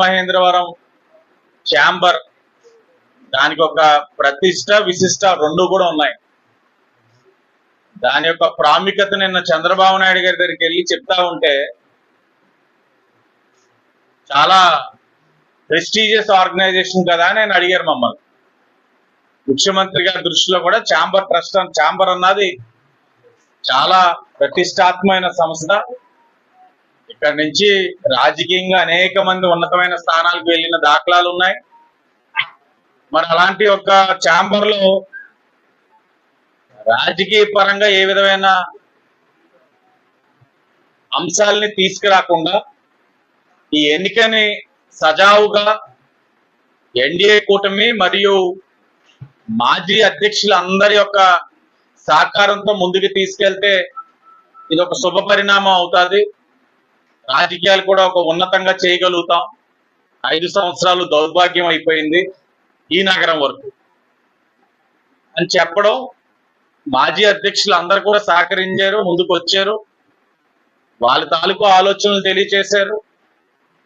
Rajamahendravaram chamber దానికి ఒక ప్రతిష్ట విశిష్ట రెండు కూడా ఉన్నాయి. దాని యొక్క ప్రాముఖ్యత నిన్న చంద్రబాబు నాయుడు గారి దగ్గరికి వెళ్ళి చెప్తా ఉంటే చాలా ప్రెస్టీజియస్ ఆర్గనైజేషన్ కదా అని అడిగారు మమ్మల్ని. ముఖ్యమంత్రి గారి దృష్టిలో కూడా ఛాంబర్ ట్రస్ట్ ఛాంబర్ అన్నది చాలా ప్రతిష్టాత్మకమైన సంస్థ. ఇక్కడ నుంచి రాజకీయంగా అనేక మంది ఉన్నతమైన స్థానాలకు వెళ్ళిన దాఖలాలు ఉన్నాయి. మరి అలాంటి ఒక ఛాంబర్లో రాజకీయ పరంగా ఏ విధమైన అంశాలని తీసుకురాకుండా ఈ ఎన్నికని సజావుగా ఎన్డీఏ కూటమి మరియు మాజీ అధ్యక్షులందరి యొక్క సహకారంతో ముందుకు తీసుకెళ్తే ఇది ఒక శుభ పరిణామం అవుతుంది. రాజకీయాలు కూడా ఒక ఉన్నతంగా చేయగలుగుతాం. ఐదు సంవత్సరాలు దౌర్భాగ్యం అయిపోయింది ఈ నగరం వరకు. అని చెప్పడం మాజీ అధ్యక్షులు అందరు కూడా సహకరించారు ముందుకు వచ్చారు వాళ్ళ తాలూకు ఆలోచనలు తెలియచేశారు.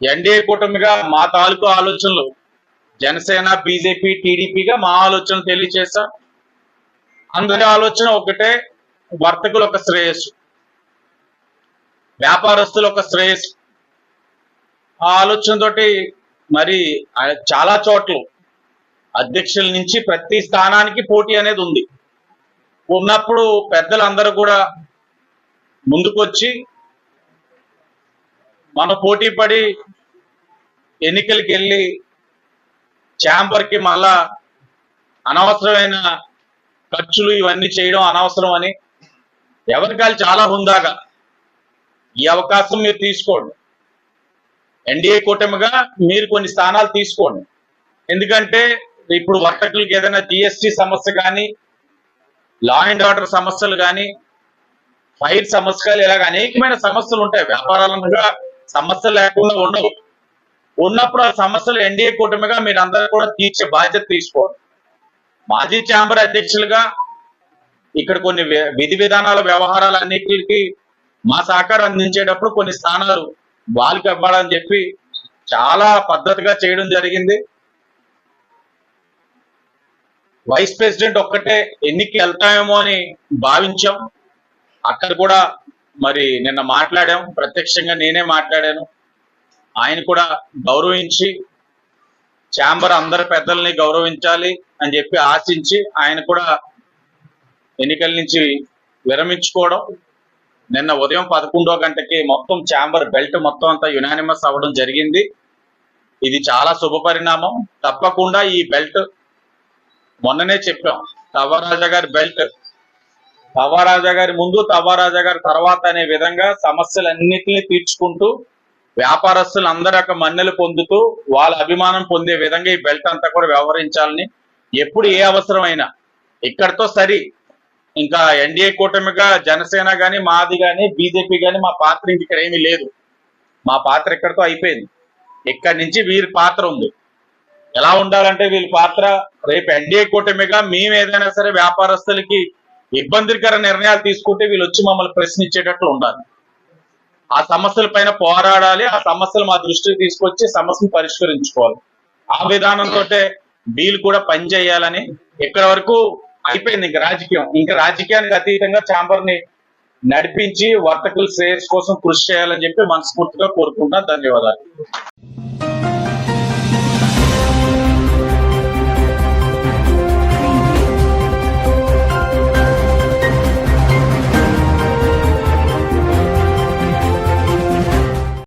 ఎన్డీఏ కూటమిగా మా తాలూకు ఆలోచనలు జనసేన బీజేపీ టీడీపీగా మా ఆలోచనలు తెలియచేశాం అందరి ఆలోచన ఒకటే వర్తకులు ఒక శ్రేయస్సు. వ్యాపారస్తులు ఒక శ్రేయస్సు ఆ ఆలోచనతోటి మరి ఆ- చాలా చోట్ల అధ్యక్షుల నుంచి ప్రతి స్థానానికి పోటీ అనేది ఉంది. ఉన్నప్పుడు పెద్దలందరూ కూడా ముందుకొచ్చి మన పోటీ పడి ఎన్నికలకి వెళ్ళి ఛాంబర్కి మళ్ళా అనవసరమైన ఖర్చులు ఇవన్నీ చేయడం అనవసరం అని ఎవరికాలు చాలా హుందాగా ఈ అవకాశం మీరు తీసుకోండి. ఎన్డీఏ కూటమిగా మీరు కొన్ని స్థానాలు తీసుకోండి. ఎందుకంటే ఇప్పుడు వర్తకులకు ఏదైనా జిఎస్టి సమస్య కానీ లా అండ్ ఆర్డర్ సమస్యలు కానీ ఫైర్ సమస్యలు ఇలాగ అనేకమైన సమస్యలు ఉంటాయి. వ్యాపారాలుగా సమస్యలు లేకుండా ఉండవు. ఉన్నప్పుడు ఆ సమస్యలు ఎన్డీఏ కూటమిగా మీరు అందరూ కూడా తీర్చే బాధ్యత తీసుకోండి. మాజీ ఛాంబర్ అధ్యక్షులుగా ఇక్కడ కొన్ని వి- విధి విధానాల వ్యవహారాలు అన్నిటికీ మా సహకారం అందించేటప్పుడు కొన్ని స్థానాలు వాళ్ళకి ఇవ్వాలని చెప్పి చాలా పద్ధతిగా చేయడం జరిగింది. వైస్ ప్రెసిడెంట్ ఒక్కటే ఎన్నికి వెళ్తామేమో అని భావించాం. అక్కడ కూడా మరి నిన్న మాట్లాడాం. ప్రత్యక్షంగా నేనే మాట్లాడాను. ఆయన కూడా గౌరవించి ఛాంబర్ అందరి పెద్దల్ని గౌరవించాలి అని చెప్పి ఆశించి ఆయన కూడా ఎన్నికల నుంచి విరమించుకోవడం. నిన్న ఉదయం పదకొండో గంటకి మొత్తం ఛాంబర్ బెల్ట్ మొత్తం అంతా యునానిమస్ అవ్వడం జరిగింది. ఇది చాలా శుభ పరిణామం. తప్పకుండా ఈ బెల్ట్ మొన్ననే చెప్పాం. తవ్వరాజా గారి బెల్ట్. తవ్వరాజా గారి ముందు తవ్వరాజా గారి తర్వాత అనే విధంగా సమస్యలన్నింటినీ తీర్చుకుంటూ వ్యాపారస్తులు అందరి యొక్క మన్నెలు పొందుతూ వాళ్ళ అభిమానం పొందే విధంగా ఈ బెల్ట్ అంతా కూడా వ్యవహరించాలని ఎప్పుడు ఏ అవసరమైనా ఇక్కడతో సరి ఇంకా ఎన్డీఏ కూటమిగా జనసేన గాని మాది గాని బీజేపీ గాని మా పాత్ర ఇంక ఇక్కడ ఏమీ లేదు. మా పాత్ర ఇక్కడతో అయిపోయింది. ఇక్కడి నుంచి వీరి పాత్ర ఉంది. ఎలా ఉండాలంటే వీళ్ళ పాత్ర రేపు ఎన్డీఏ కూటమిగా మేము ఏదైనా సరే వ్యాపారస్తులకి ఇబ్బందికర నిర్ణయాలు తీసుకుంటే వీళ్ళు వచ్చి మమ్మల్ని ప్రశ్నించేటట్లు ఉండాలి. ఆ సమస్యల పైన పోరాడాలి. ఆ సమస్యలు మా దృష్టికి తీసుకొచ్చి సమస్యను పరిష్కరించుకోవాలి. ఆ విధానంతో వీళ్ళు కూడా పనిచేయాలని ఇక్కడ వరకు అయిపోయింది ఇంకా రాజకీయం. ఇంకా రాజకీయానికి అతీతంగా ఛాంబర్ని నడిపించి వర్తకుల శ్రేయస్ కోసం కృషి చేయాలని చెప్పి మనస్ఫూర్తిగా కోరుకుంటున్నా. ధన్యవాదాలు.